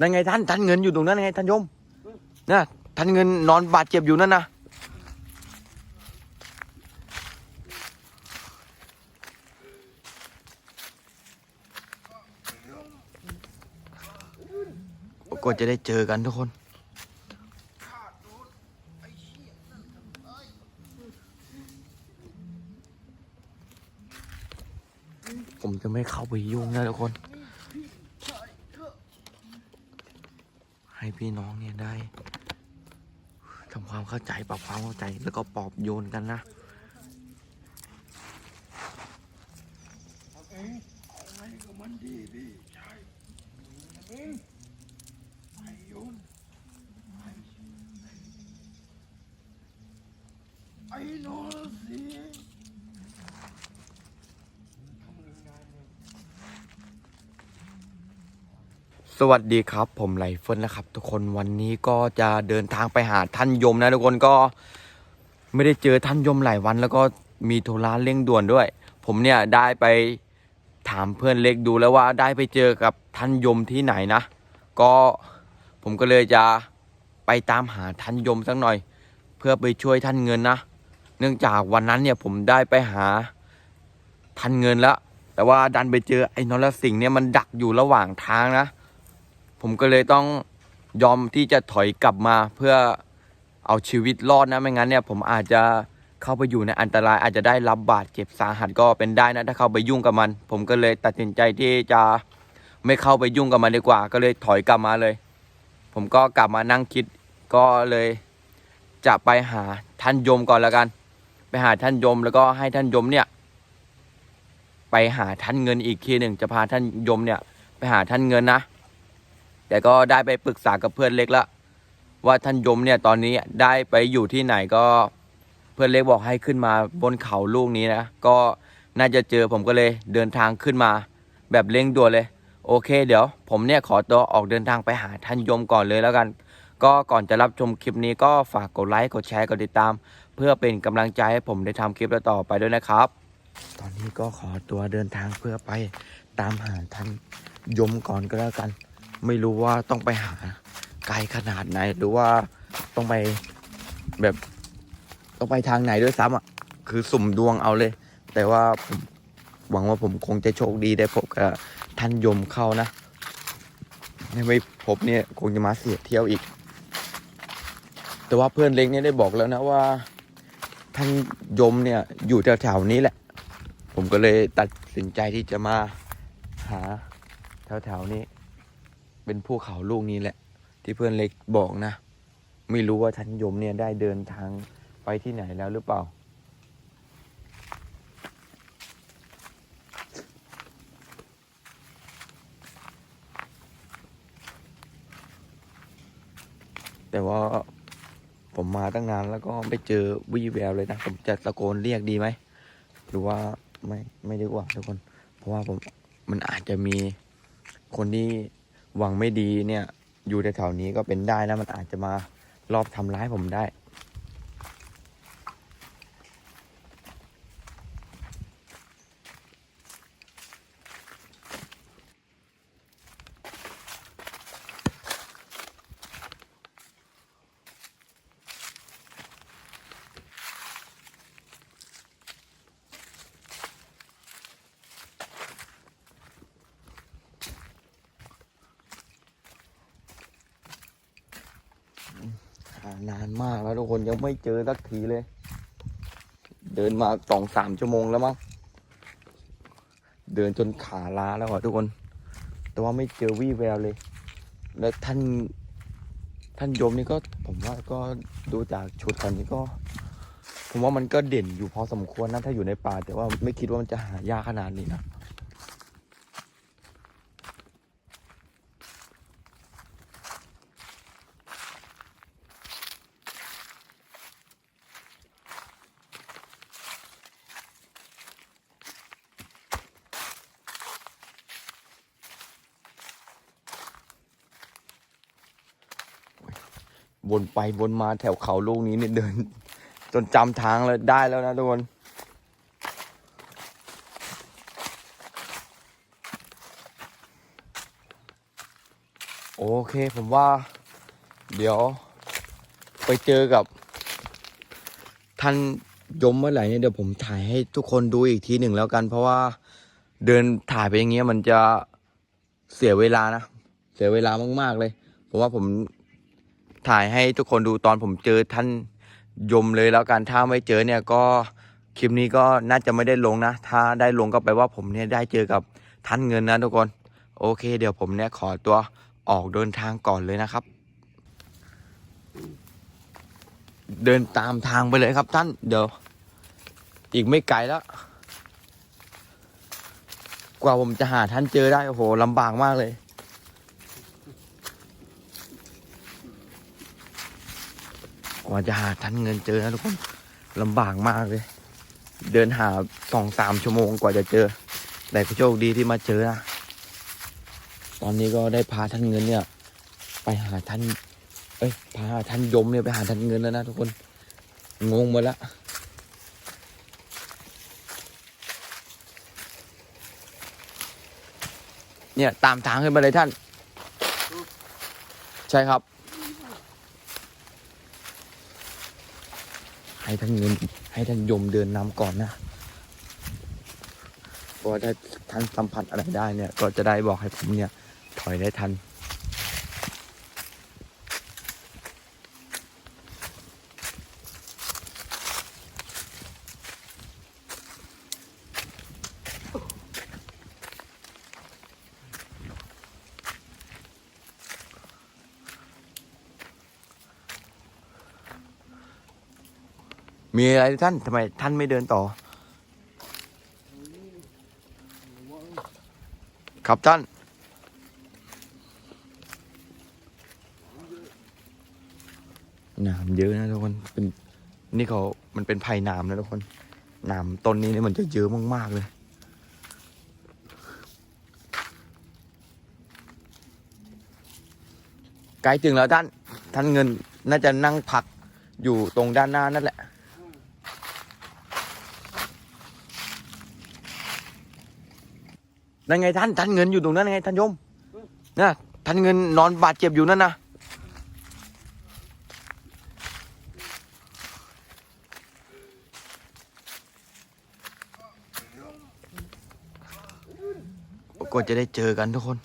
นั่นไงท่านท่านเงินอยู่ตรงนั้นไงท่านโยมนะท่านเงินนอนบาดเจ็บอยู่นั่นนะก็จะได้เจอกันทุกคนผมจะไม่เข้าไปยุ่งนะทุกคน ให้ พี่น้องเนี่ยได้ทำความเข้าใจปรับความเข้าใจแล้วก็ปอบโยนกันนะเองเอาไงกับมันดีพี่ชายเองไอ้โยมไอ้ไอ้นรสิงห์ทำงานเนี่ย สวัสดีครับผมไหลเฟิร์นนะครับ ทุกคนวันนี้ก็จะเดินทางไปหาท่านยมนะ ทุกคนก็ไม่ได้เจอท่านยมหลายวัน แล้วก็มีโทรศัพท์เร่งด่วนด้วย ผมเนี่ยได้ไปถามเพื่อนเล็กดูแล้วว่าได้ไปเจอกับท่านยมที่ไหนนะ ก็ผมก็เลยจะไปตามหาท่านยมสักหน่อย เพื่อไปช่วยท่านเงินนะ เนื่องจากวันนั้นเนี่ยผมได้ไปหาท่านเงินแล้ว แต่ว่าดันไปเจอไอ้นรสิงห์เนี่ยมันดักอยู่ระหว่างทางนะ ผมก็เลยต้องยอมที่จะถอยกลับมาเพื่อเอาชีวิตรอดนะไม่งั้นเนี่ยผมอาจจะเข้าไปอยู่ในอันตรายอาจจะได้รับบาดเจ็บสาหัสก็เป็นได้นะถ้าเข้าไปยุ่งกับมัน ผมก็เลยตัดสินใจที่จะไม่เข้าไปยุ่งกับมันดีกว่า ก็เลยถอยกลับมาเลย ผมก็กลับมานั่งคิดก็เลยจะไปหาท่านยมก่อนแล้วกัน ไปหาท่านยมแล้วก็ให้ท่านยมเนี่ย ไปหาท่านเงินอีกทีหนึ่งจะพาท่านยมเนี่ย ไปหาท่านเงินนะ แต่ก็ได้ไปปรึกษากับเพื่อนเล็กแล้วว่าท่านยมเนี่ยตอนนี้ได้ไปอยู่ที่ไหนก็เพื่อนเล็กบอกให้ขึ้นมาบนเขาลูกนี้นะก็น่าจะเจอผมก็เลยเดินทางขึ้นมา แบบเร่งด่วนเลย โอเค เดี๋ยว ผมเนี่ยขอตัวออกเดินทางไปหาท่านยมก่อนเลยแล้วกัน ก็ก่อนจะรับชมคลิปนี้ก็ฝากกดไลค์กดแชร์กดติดตาม เพื่อเป็นกำลังใจให้ผมได้ทำคลิปต่อไปด้วยนะครับ ตอนนี้ก็ขอตัวเดินทางเพื่อไปตามหาท่านยมก่อนก็แล้วกัน ไม่รู้ว่าต้องไปหาไกลขนาดไหน หรือว่าต้องไปแบบต้องไปทางไหนด้วยซ้ำอะ คือสุ่มดวงเอาเลย แต่ว่าผมหวังว่าผมคงจะโชคดีได้พบกับท่านยมเข้านะถ้าไม่พบเนี่ยคงจะมาเสียเที่ยวอีก แต่ว่าเพื่อนเล็กเนี่ยได้บอกแล้วนะว่าท่านยมเนี่ยอยู่แถวๆนี้แหละ ผมก็เลยตัดสินใจที่จะมาหาแถวๆนี้ เป็นภูเขาลูกนี้แหละ ที่เพื่อนเล็กบอกนะ ไม่รู้ว่าท่านยมเนี่ยได้เดินทางไปที่ไหนแล้วหรือเปล่า แต่ว่าผมมาตั้งนานแล้วก็ไม่เจอวี่แววเลยนะ ผมจะตะโกนเรียกดีไหม หรือว่าไม่ไม่ดีกว่าทุกคน เพราะว่าผมมันอาจจะมีคนที่ วังไม่ดีเนี่ย อยู่แถวๆนี้ก็เป็นได้นะมันอาจจะมารอบทำร้ายผมได้ หานานมากแล้วทุกคนยังไม่เจอสักทีเลย เดินมาสองสามชั่วโมงแล้วมั้งเดินจนขาล้าแล้วอะทุกคน แต่ว่าไม่เจอวี่แววเลย แล้วท่านท่านโยมนี่ก็ผมว่าก็ดูจากชุดตอนนี้ก็ ผมว่ามันก็เด่นอยู่พอสมควรนะถ้าอยู่ในป่าแต่ว่าไม่คิดว่ามันจะหายากขนาดนี้นะ วนไปวนมาแถวเขาลูกนี้เนี่ยเดิน จนจำทางเลยได้แล้วนะทุกคนโอเคผมว่า เดี๋ยว ไปเจอกับ ท่านยมเมื่อไหร่เนี่ยเดี๋ยวผมถ่ายให้ทุกคนดูอีกทีหนึ่งแล้วกัน เพราะว่าเดินถ่ายไปอย่างเงี้ยมันจะเสียเวลานะ เสียเวลามากๆเลยเพราะว่าผม ถ่ายให้ทุกคนดูตอนผมเจอท่านยมเลยแล้วกันถ้าไม่เจอเนี่ยก็คลิปนี้ก็น่าจะไม่ได้ลงนะ ถ้าได้ลงก็แปลว่าผมเนี่ยได้เจอกับท่านเงินนะทุกคน โอเค เดี๋ยวผมเนี่ยขอตัวออกเดินทางก่อนเลยนะครับ เดินตามทางไปเลยครับท่านเดี๋ยว อีกไม่ไกลแล้ว กว่าผมจะหาท่านเจอได้โอ้โหลำบากมากเลย กว่าจะหาท่านเงินเจอนะทุกคนลำบากมากเลย เดินหาสองสามชั่วโมงกว่าจะเจอ แต่ก็โชคดีที่มาเจอนะตอนนี้ก็ได้พาท่านเงินเนี่ย ไปหาท่าน เอ้ยพาท่านยมเนี่ยไปหาท่านเงินแล้วนะทุกคนงงหมดละเนี่ยตามทางขึ้นมาเลยท่าน ใช่ครับ ให้ท่านเงินให้ท่านยมเดินนำก่อนนะเพราะว่าถ้าท่านสัมผัสอะไรได้เนี่ย ก็จะได้บอกให้ผมเนี่ย ถอยได้ทัน มีอะไรท่านทำไมท่านไม่เดินต่อ ครับท่านนามเยอะนะทุกคน เป็น นี่เขา มันเป็นไผ่นามนะทุกคนนามต้นนี้เนี่ยมันจะเยอะมากๆเลยใกล้ถึงแล้วท่าน ท่านเงินน่าจะนั่งพักอยู่ตรงด้านหน้านั่นแหละ นั่นไงท่านท่านเงินอยู่ตรงนั้นไงท่านโยมนะท่านเงินนอนบาดเจ็บอยู่นั่นนะก็จะได้เจอกันทุกคน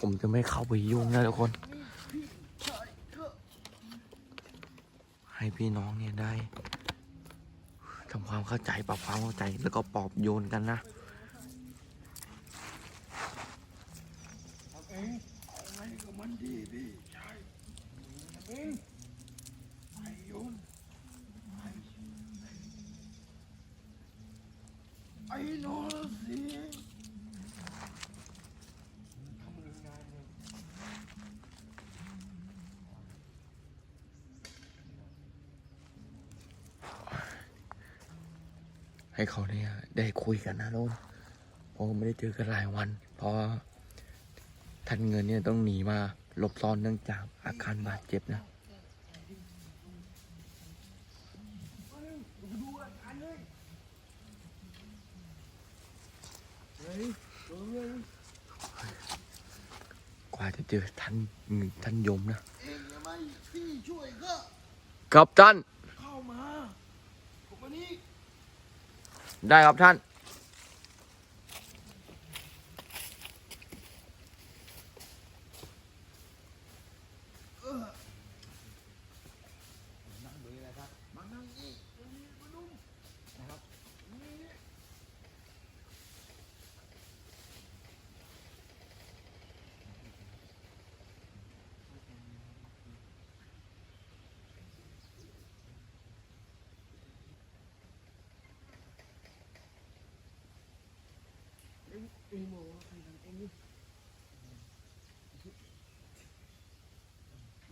ผมจะไม่เข้าไปยุ่งนะทุกคนพี่ชายเถอะ ให้ พี่น้องเนี่ยได้ทำความเข้าใจปรับความเข้าใจแล้วก็ปอบโยนกันนะไอ้โนไอ้ไอ้นสิงห์ทำยังไงเนี่ย ให้เขาเนี่ยได้คุยกันนะทุกคนเพราะไม่ได้เจอกันหลายวัน เพราะท่านเงินเนี่ยต้องหนีมาหลบซ่อนเนื่องจากอาการบาดเจ็บนะดูอาการเลยเฮ้ยเฮ้ยกว่าจะเจอท่านเงินท่านยมนะเองยังไงพี่ช่วยก็ครับท่าน เข้ามาผมวันนี้ ได้ครับท่าน มานั่งนี่ตรงนี้มานุ่มนะครับนี่ เอ็งเอ็งบอกว่าใครทำเอ็งนี่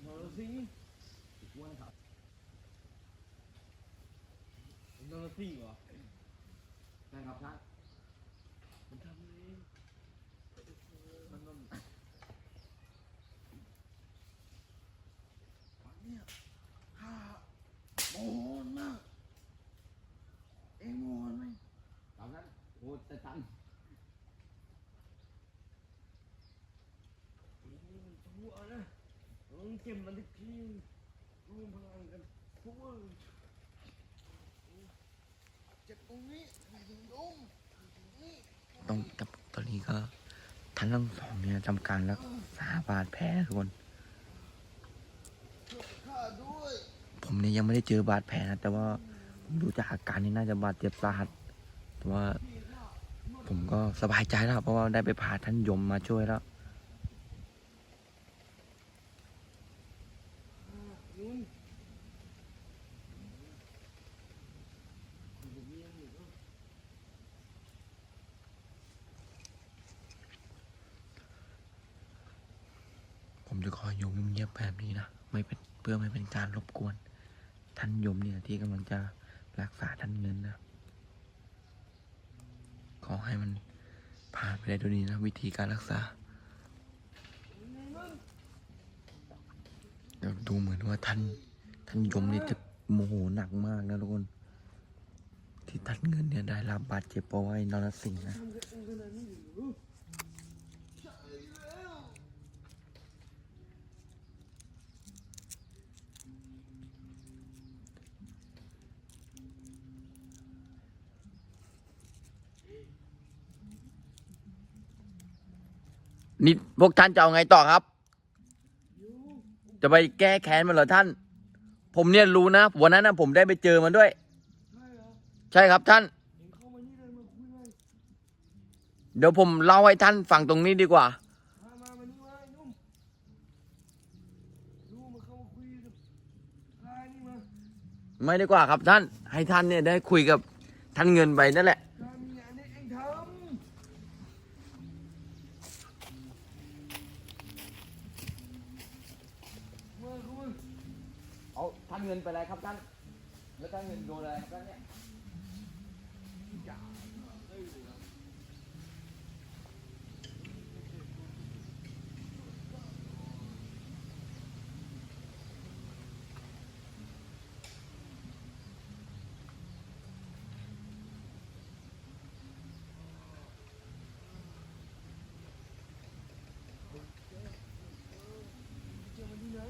นรสิงห์ว่าครับนรสิงห์เหรอ ได้ครับท่าน มันทำเองมันมันวันเนี้ยข้าโมโหมาก อ้แต่ท่าน นี่มันชั่วนะต้องเก็บมันอีกทีรวมพลังกันพวกเจ็บตรงนี้ถึงลงนี่ต้องจับตอนนี้ก็ท่านทั้งสองเนี่ยทำการรักษาบาดแผลทุกคน ผมเนี่ยยังไม่ได้เจอบาดแผลนะแต่ว่าผมดูจากอาการนี่น่าจะบาดเจ็บสาหัสแต่ว่าผมก็สบายใจแล้วเพราะว่าได้ไปพาท่านยมมาช่วยแล้ว นุ่น ผมจะขออยู่เงียบแบบนี้นะ ไม่เป็นเพื่อไม่เป็นการรบกวน ท่านยมเนี่ยที่กำลังจะรักษาท่านเงินนะ ขอให้มันผ่านไปได้ด้วยดีนะ วิธีการรักษาเดี๋ยวดูเหมือนว่าท่านท่านยมเนี่ยจะโมโหหนักมากนะทุกคน ที่ท่านเงินเนี่ยได้รับบาดเจ็บเพราะว่าไอ้นรสิงห์นะ ทำกันเองขนาดนี้เหรอใช่แล้ว นี่พวกท่านจะเอาไงต่อครับ จะไปแก้แค้นมันเหรอท่าน ผมเนี่ยรู้นะวันนั้นนะผมได้ไปเจอมันด้วยใช่ใช่ครับท่าน เดี๋ยวผมเล่าให้ท่านฟังตรงนี้ดีกว่าไม่ดีกว่าครับท่าน ให้ท่านเนี่ยได้คุยกับท่านเงินไปนั่นแหละ ข้ามีงานให้เองทำมาเข้ามา เอา ท่านเงินไปอะไรครับท่าน แล้วท่านเงินโดนอะไรครับท่านเนี่ยาเอ้ย เจอมันที่ไหน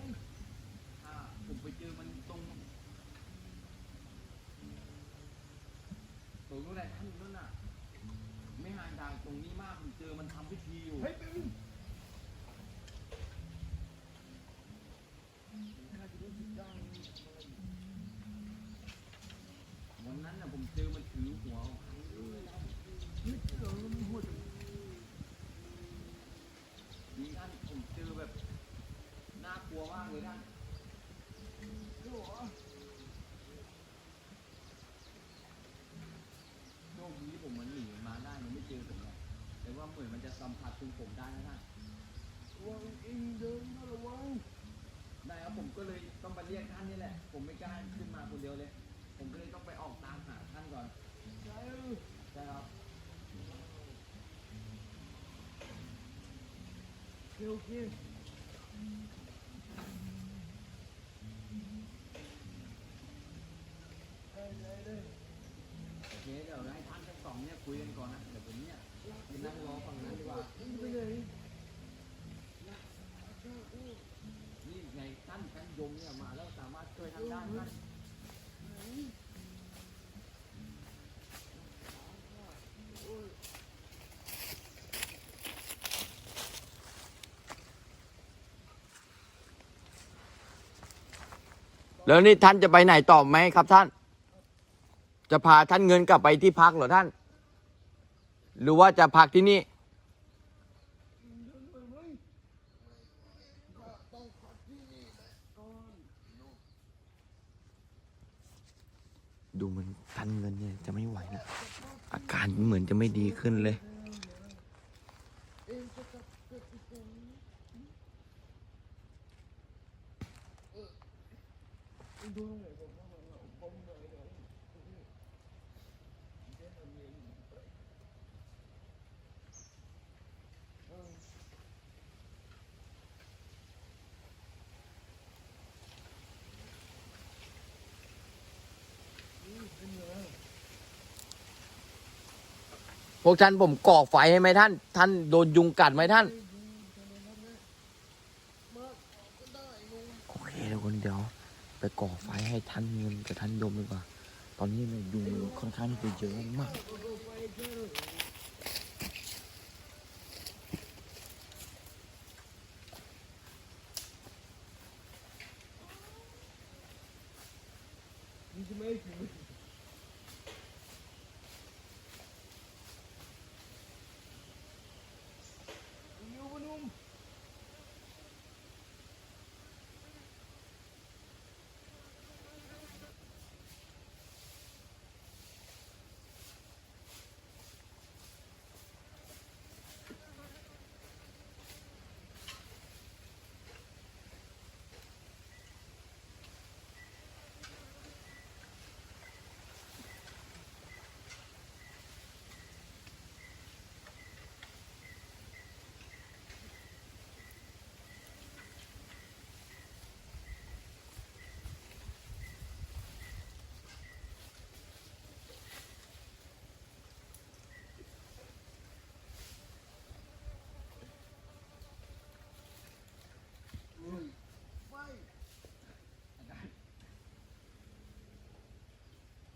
ผมไปเจอมันตรงต รงนู้นแหละท่านนู้นน่ะ ไม่ห่างจากตรงนี้มากผมเจอมันทำพิธีอยู่เฮ้ยเป็นข้าจะรู้สึกได้วันนั้นน่ะผมเจอมันถือหัวเฮ้ยเออมันหัวจังนี่ท่านผมเจอแบบน่ากลัวมากเลยท่าน เหรอ โชคดีที่ผมมันหนีมาได้มันไม่เจอผมหรอกแต่ว่าเหมือนมันจะสัมผัสถึงผมได้นะท่าน ระวังเองเดินนะระวัง ได้ครับผมก็เลยต้องมาเรียกท่า นนี่แหละ ผมไม่กล้าขึ้นมาคนเดียวเลย ผมก็เลยต้องไปออกตามหาท่านก่อนใช่เออใช่ครับโอเคโอเคได้ได้ได้โอเคเดี๋ยวให้ท่านทั้งสองเนี่ยคุยกันก่อนนะ เดี๋ยวผมเนี่ยไปนั่งรอฝั่งนั้นดีกว่ามึงไปไหนนี่ไงท่านท่านยมเนี่ยมาแล้วสา มารถช่วยทานได้ท่านแล้วนี่ท่านจะไปไหนต่อไหมครับท่าน จะพาท่านเงินกลับไปที่พักเหรอท่าน หรือว่าจะพักที่นี่ ดูเหมันท่ารเงินเนี่ยจะไม่ไหวนะอาการเหมือนจะไม่ดีขึ้นเลยดูตรงไหนผมว่ามันเอาปมไหนไหนเออนี่เป็นไง พวกท่านผมก่อไฟให้ไหมท่าน ท่านโดนยุงกัดไหมท่าน โอเคทุกคนเดี๋ยว ไปก่อไฟให้ท่านเงินกับท่านยมดีกว่า ตอนนี้เนี่ยยุงค่อนข้างที่จะเยอะมาก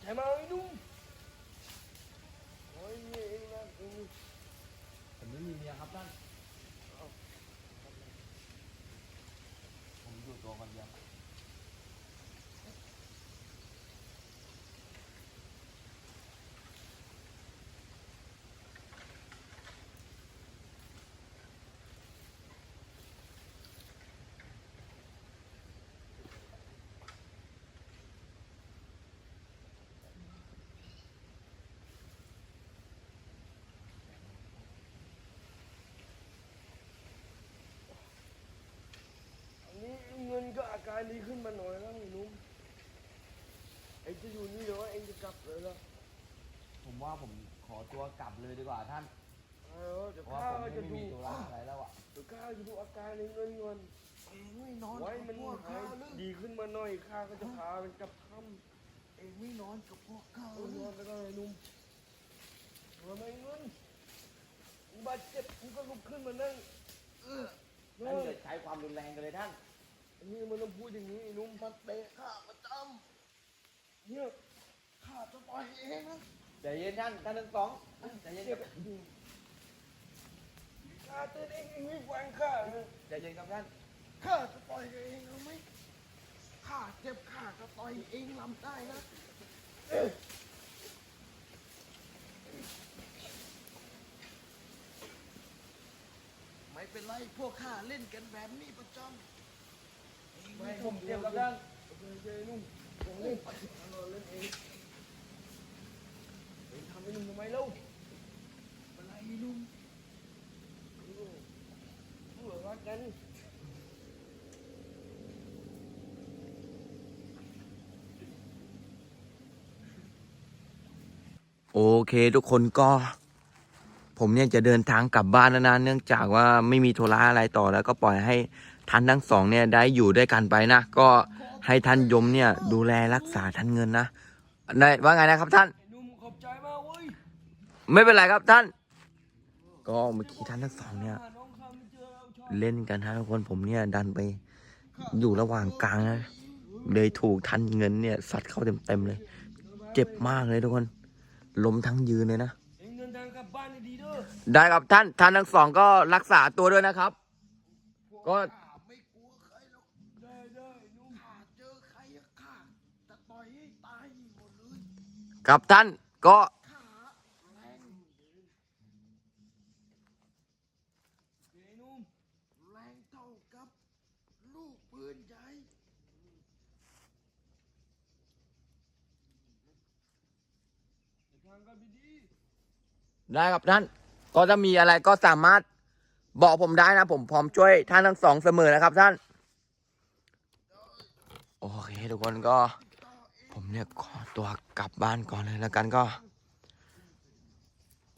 ใช่ไหมไอ้นุ่มโอ้ยนี่เองนะเอง ผมไม่มีเมียครับท่าน ผมอยู่ตัวคนเดียว อันนี้เงินก็อาการดีขึ้นมาหน่อยแล้วไอ้นุ่มเองจะอยู่นี่เหรอเองจะก ลับเลยเหรอผมว่าผมขอตัวกลับเลยดีกว่าท่านเออเดี๋ยวเพราะว่าข้าผมจะไม่ดูมีตัวรักอะไรแล้วอะ เดี๋ยวข้าจะดูอาการในเงินก่อนเองไม่นอนไว้กับมันพวกหาข้ายหรือดีขึ้นมาหน่อยข้าก็จะพามันกลับถ้ำเองไม่นอนกับพวกข้าเอาหรืนออนไปก็ไอ้นุ่มทำไมเงินมึงบาดเจ็บมึงก็ลุกขึ้นมานั่งเออเอท่านอจะใช้ความรุนแรงกันเลยท่าน อันนี้มันต้องพูดอย่างนี้ไอ้นุ่มมันเตะข้าประจเนี่ยำ ข้าจะปล่อยเองนะใจเย็นท่านท่านทั้งสองใจเย็นเจ็บข้าเตือนเองเองไม่ฟังข้านะใจเย็นครับท่านข้าจะปล่อยเองเอาไหมข้าเจ็บข้าจะต่อยเองลำได้นะเออไม่เป็นไรพวกข้าเล่นกันแบบนี้ประจำเองไม่ไม่ผต้องมกเจ็บลัแล้ววกันโอเคโอเคนุ่มผมเล่นเราเล่นเองเองทำใหนุ่มทำไมเล่าอะไรลุงเพื่อรักกันโอเคทุกคนก็ ผมเนี่ยจะเดินทางกลับบ้านแล้วนะเนื่องจากว่าไม่มีโทระอะไรต่อแล้วก็ปล่อยให้ท่านทั้งสองเนี่ยได้อยู่ด้วยกันไปนะ ก็ให้ท่านยมเนี่ยดูแลรักษาท่านเงินนะได้ว่าไงนะครับท่าน ไอ้นุ่มขอบใจมากเว้ย ไม่เป็นไรครับท่าน ก็เมื่อกี้ท่านทั้งสองเนี่ย เล่นกันฮะทุกคนผมเนี่ย ดันไปอยู่ระหว่างกลางนะเลยถูกท่านเงินเนี่ย สัดเข้าเต็มๆเลย เจ็บมากเลยทุกคนล้มทั้งยืนเลยนะ ได้ครับท่าน ท่านทั้งสองก็รักษาตัวด้วยนะครับ ก็ข้าไม่กลัวใครหรอกไได้ครับท่าน ก็จะมีอะไรก็สามารถบอกผมได้นะ ผมพร้อมช่วยท่านทั้งสองเสมอนะครับท่าน โอเคทุกคนก็ ผมเนี่ยขอตัวกลับบ้านก่อนเลยแล้วกันก็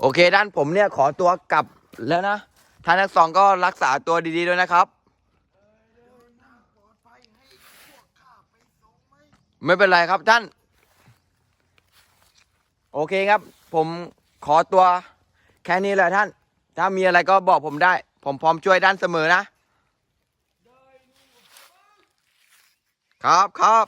โอเคท่านผมเนี่ยขอตัวกลับแล้วนะท่านทั้งสองก็รักษาตัวดีๆด้วยนะครับ ไม่เป็นไรครับท่าน โอเคครับ ผม ขอตัวแค่นี้แหละท่าน ถ้ามีอะไรก็บอกผมได้ ผมพร้อมช่วยด้านเสมอนะ ครับครับ